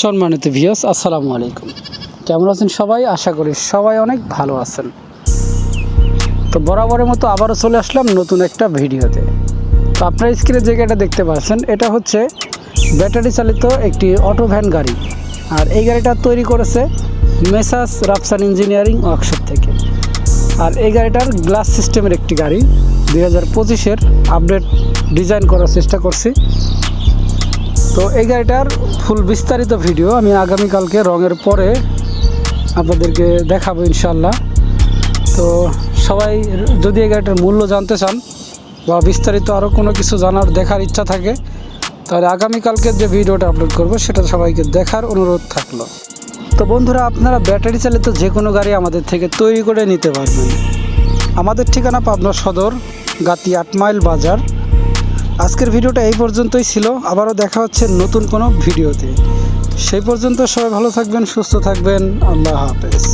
সম্মানিত ভিউস আসসালামু আলাইকুম। কেমন আছেন সবাই? আশা করি সবাই অনেক ভালো আছেন। তো বরাবরের মতো আবারও চলে আসলাম নতুন একটা ভিডিওতে। তো আপনার স্ক্রিনে যে গাড়িটা দেখতে পাচ্ছেন, এটা হচ্ছে ব্যাটারি চালিত একটি অটো ভ্যান গাড়ি। আর এই গাড়িটা তৈরি করেছে মেসাস রাফসান ইঞ্জিনিয়ারিং ওয়ার্কশপ থেকে। আর এই গাড়িটার গ্লাস সিস্টেমের একটি গাড়ি। দুই হাজার পঁচিশের আপডেট ডিজাইন করার চেষ্টা করছি। তো এই গাড়িটার ফুল বিস্তারিত ভিডিও আমি আগামীকালকে রঙের পরে আপনাদেরকে দেখাবো ইনশাল্লাহ তো সবাই যদি এই গাড়িটার মূল্য জানতে চান বা বিস্তারিত আরও কোনো কিছু জানার দেখার ইচ্ছা থাকে, তাহলে আগামীকালকে যে ভিডিওটা আপলোড করব সেটা সবাইকে দেখার অনুরোধ থাকল। তো বন্ধুরা, আপনারা ব্যাটারি চালিত যে কোনো গাড়ি আমাদের থেকে তৈরি করে নিতে পারবেন। আমাদের ঠিকানা পাবনা সদর, গাতি আট মাইল বাজার আজকের ভিডিওটা এই পর্যন্তই ছিল। আবারও দেখা হচ্ছে নতুন কোনো ভিডিওতে। সেই পর্যন্ত সবাই ভালো থাকবেন, সুস্থ থাকবেন। আল্লাহ হাফেজ।